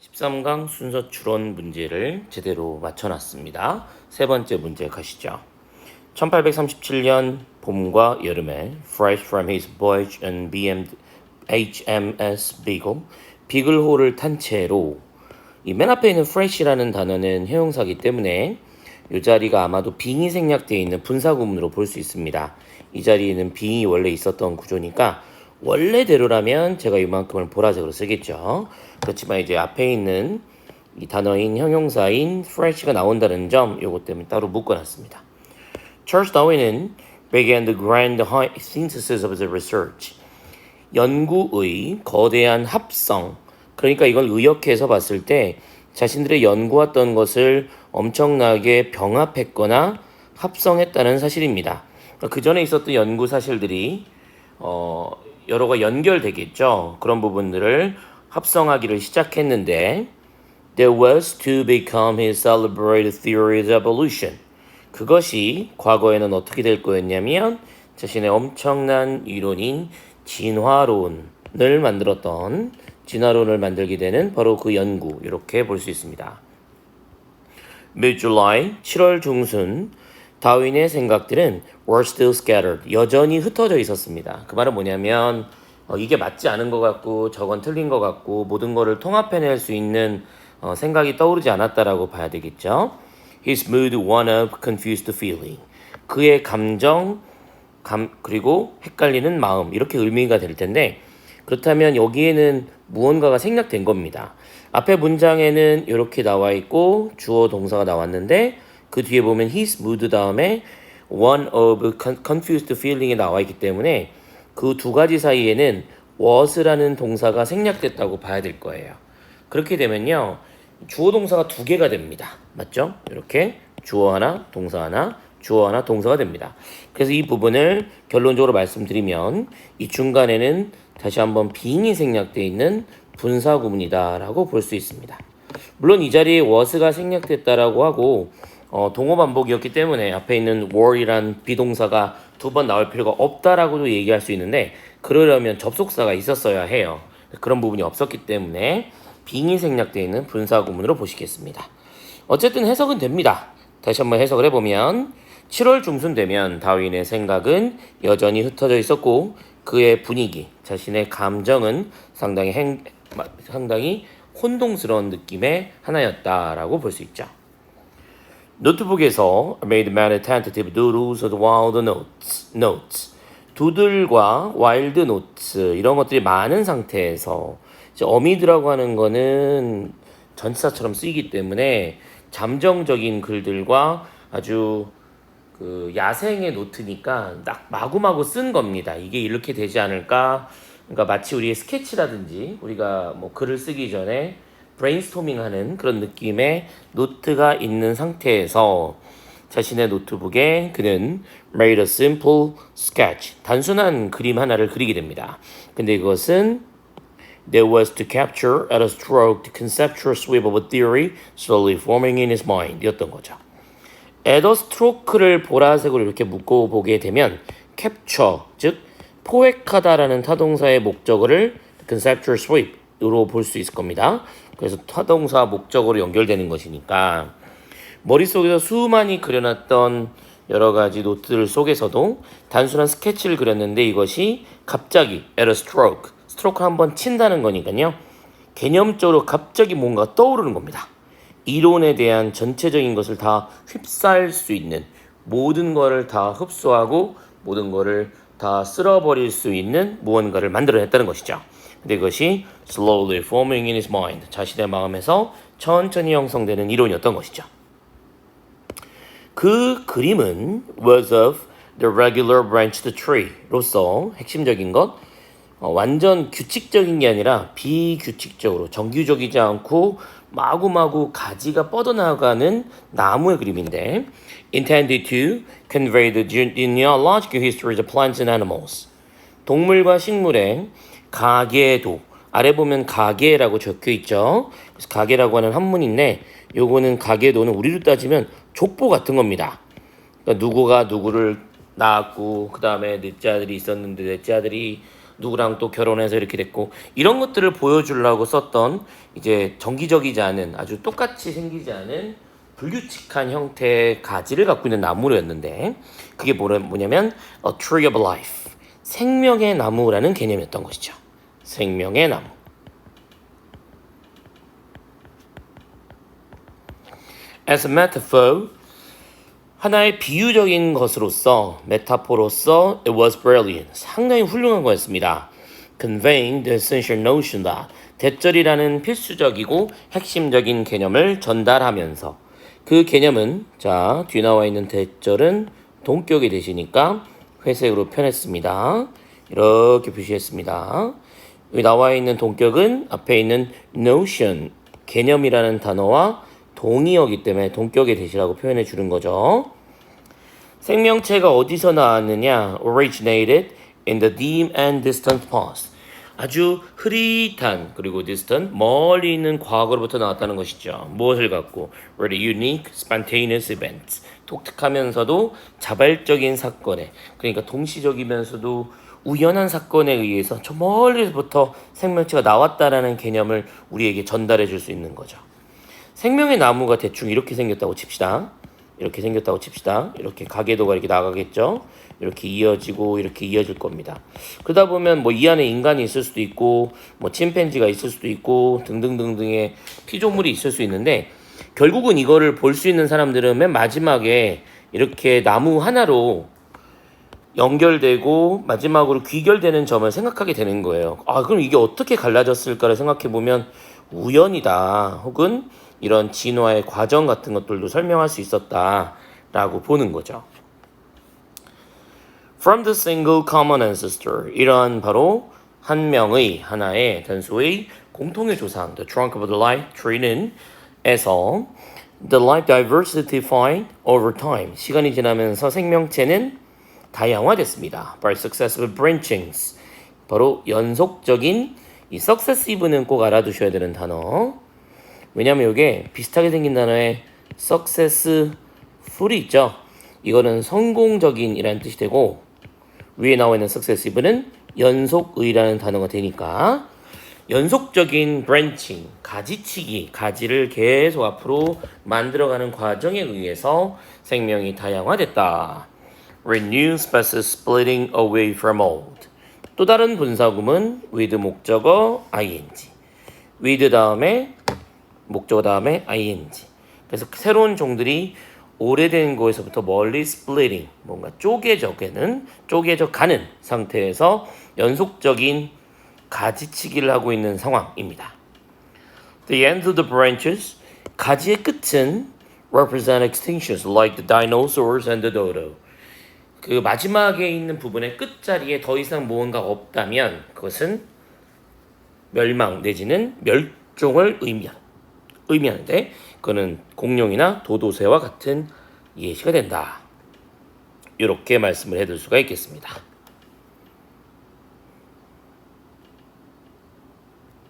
13강 순서 추론 문제를 제대로 맞춰놨습니다. 세 번째 문제 가시죠. 1837년 봄과 여름에 fresh from his voyage on HMS Beagle, 비글호를 탄 채로 이 맨 앞에 있는 fresh라는 단어는 형용사기 때문에 이 자리가 아마도 빙이 생략되어 있는 분사구문으로 볼 수 있습니다. 이 자리에는 빙이 원래 있었던 구조니까 원래대로라면 제가 이만큼을 보라색으로 쓰겠죠. 그렇지만 이제 앞에 있는 이 단어인 형용사인 fresh가 나온다는 점 요것 때문에 따로 묶어놨습니다. Charles Darwin은 began the grand synthesis of his research. 연구의 거대한 합성. 그러니까 이걸 의역해서 봤을 때 자신들의 연구했던 것을 엄청나게 병합했거나 합성했다는 사실입니다. 그 전에 있었던 연구 사실들이 어, 여러가 연결되겠죠. 그런 부분들을 합성하기를 시작했는데 there was to become his celebrated theory of evolution. 그것이 과거에는 어떻게 될 거였냐면 자신의 엄청난 이론인 진화론을 만들었던 진화론을 만들게 되는 바로 그 연구 이렇게 볼 수 있습니다. mid-July 7월 중순 다윈의 생각들은 were still scattered 여전히 흩어져 있었습니다. 그 말은 뭐냐면 어, 이게 맞지 않은 것 같고 저건 틀린 것 같고 모든 거를 통합해낼 수 있는 어, 생각이 떠오르지 않았다라고 봐야 되겠죠. His mood one of confused feeling. 그의 감정 감, 그리고 헷갈리는 마음 이렇게 의미가 될 텐데 그렇다면 여기에는 무언가가 생략된 겁니다. 앞에 문장에는 이렇게 나와 있고 주어 동사가 나왔는데 그 뒤에 보면 his mood 다음에 one of confused feeling이 나와 있기 때문에 그 두 가지 사이에는 was라는 동사가 생략됐다고 봐야 될 거예요. 그렇게 되면요. 주어 동사가 두 개가 됩니다. 맞죠? 이렇게 주어 하나, 동사 하나, 주어 하나, 동사가 됩니다. 그래서 이 부분을 결론적으로 말씀드리면 이 중간에는 다시 한번 빙이 생략되어 있는 분사 구문이다라고 볼 수 있습니다. 물론 이 자리에 was가 생략됐다라고 하고 어, 동호 반복이었기 때문에 앞에 있는 were이란 비동사가 두 번 나올 필요가 없다라고도 얘기할 수 있는데 그러려면 접속사가 있었어야 해요. 그런 부분이 없었기 때문에 빙이 생략되어 있는 분사 구문으로 보시겠습니다. 어쨌든 해석은 됩니다. 다시 한번 해석을 해보면 7월 중순 되면 다윈의 생각은 여전히 흩어져 있었고 그의 분위기, 자신의 감정은 상당히 행, 상당히 혼동스러운 느낌의 하나였다라고 볼 수 있죠. 노트북에서 made many tentative doodles of wild notes, notes. 두들과 와일드 노트 이런 것들이 많은 상태에서 어미드라고 하는 거는 전치사처럼 쓰이기 때문에 잠정적인 글들과 아주 그 야생의 노트니까 딱 마구마구 쓴 겁니다. 이게 이렇게 되지 않을까? 그러니까 마치 우리의 스케치라든지 우리가 뭐 글을 쓰기 전에 브레인스토밍하는 그런 느낌의 노트가 있는 상태에서 자신의 노트북에 그는 made a simple sketch 단순한 그림 하나를 그리게 됩니다. 근데 이것은 There was to capture at a stroke the conceptual sweep of a theory slowly forming in his mind 였던 거죠. at a stroke를 보라색으로 이렇게 묶어보게 되면 capture 즉 포획하다라는 타동사의 목적어를 conceptual sweep으 로 볼 수 있을 겁니다. 그래서 타동사 목적어로 연결되는 것이니까 머릿속에서 수많이 그려놨던 여러 가지 노트들 속에서도 단순한 스케치를 그렸는데 이것이 갑자기 a stroke, 스트로크 한번 친다는 거니까요. 개념적으로 갑자기 뭔가 떠오르는 겁니다. 이론에 대한 전체적인 것을 다 휩싸일 수 있는 모든 것을 다 흡수하고 모든 것을 다 쓸어버릴 수 있는 무언가를 만들어냈다는 것이죠. 근데 그것이 slowly forming in his mind 자신의 마음에서 천천히 형성되는 이론이었던 것이죠. 그 그림은 was of the regular branched tree로서 핵심적인 것 어, 완전 규칙적인 게 아니라 비규칙적으로 정규적이지 않고 마구마구 가지가 뻗어나가는 나무의 그림인데 intended to convey the genealogical histories of plants and animals 동물과 식물의 가계도 아래 보면 가계라고 적혀 있죠. 그래서 가계라고 하는 한문인데 요거는 가계도는 우리로 따지면 족보 같은 겁니다. 그러니까 누구가 누구를 낳았고 그 다음에 넷째 아들이 있었는데 넷째 아들이 누구랑 또 결혼해서 이렇게 됐고 이런 것들을 보여주려고 썼던 이제 정기적이지 않은 아주 똑같이 생기지 않은 불규칙한 형태의 가지를 갖고 있는 나무였는데 그게 뭐냐면 a tree of life 생명의 나무라는 개념이었던 것이죠. 생명의 나무. As metaphor, 하나의 비유적인 것으로서 메타포로서 it was brilliant. 상당히 훌륭한 거였습니다. Conveying the essential notion that 대절이라는 필수적이고 핵심적인 개념을 전달하면서 그 개념은 자 뒤 나와 있는 대절은 동격이 되시니까 회색으로 표현했습니다. 이렇게 표시했습니다. 여기 나와 있는 동격은 앞에 있는 notion 개념이라는 단어와 동의어기 때문에 동격의 대시라고 표현해 주는 거죠. 생명체가 어디서 나왔느냐? originated in the dim and distant past. 아주 흐릿한 그리고 distant 멀리 있는 과거로부터 나왔다는 것이죠. 무엇을 갖고? really unique, spontaneous events. 독특하면서도 자발적인 사건에 그러니까 동시적이면서도 우연한 사건에 의해서 저 멀리서부터 생명체가 나왔다라는 개념을 우리에게 전달해 줄 수 있는 거죠. 생명의 나무가 대충 이렇게 생겼다고 칩시다. 이렇게 생겼다고 칩시다. 이렇게 가계도가 이렇게 나가겠죠. 이렇게 이어지고 이렇게 이어질 겁니다. 그러다 보면 뭐 이 안에 인간이 있을 수도 있고 뭐 침팬지가 있을 수도 있고 등등등등의 피조물이 있을 수 있는데 결국은 이거를 볼 수 있는 사람들은 맨 마지막에 이렇게 나무 하나로 연결되고 마지막으로 귀결되는 점을 생각하게 되는 거예요. 아, 그럼 이게 어떻게 갈라졌을까를 생각해 보면 우연이다. 혹은 이런 진화의 과정 같은 것들도 설명할 수 있었다라고 보는 거죠. From the single common ancestor. 이러한 바로 한 명의 하나의 단수의 공통의 조상, the trunk of the life tree는 에서 the life diversified over time. 시간이 지나면서 생명체는 다양화됐습니다. by successive branchings. 바로 연속적인 이 successive는 꼭 알아두셔야 되는 단어. 왜냐면 이게 비슷하게 생긴 단어에 successful이 있죠. 이거는 성공적인이라는 뜻이 되고 위에 나와 있는 successive는 연속의라는 단어가 되니까 연속적인 branching, 가지치기, 가지를 계속 앞으로 만들어가는 과정에 의해서 생명이 다양화됐다. Renew species splitting away from old. 또 다른 분사구문 with 목적어 ing. with 다음에 목적어 다음에 ing. 그래서 새로운 종들이 오래된 거에서부터 멀리 splitting, 뭔가 쪼개져 가는, 쪼개져 가는 상태에서 연속적인 가지치기를 하고 있는 상황입니다. The ends of the branches, 가지의 끝은 represent extinctions like the dinosaurs and the dodo. 그 마지막에 있는 부분의 끝자리에 더 이상 무언가가 없다면 그것은 멸망 내지는 멸종을 의미한 의미하는데 그거는 공룡이나 도도새와 같은 예시가 된다. 이렇게 말씀을 해둘 수가 있겠습니다.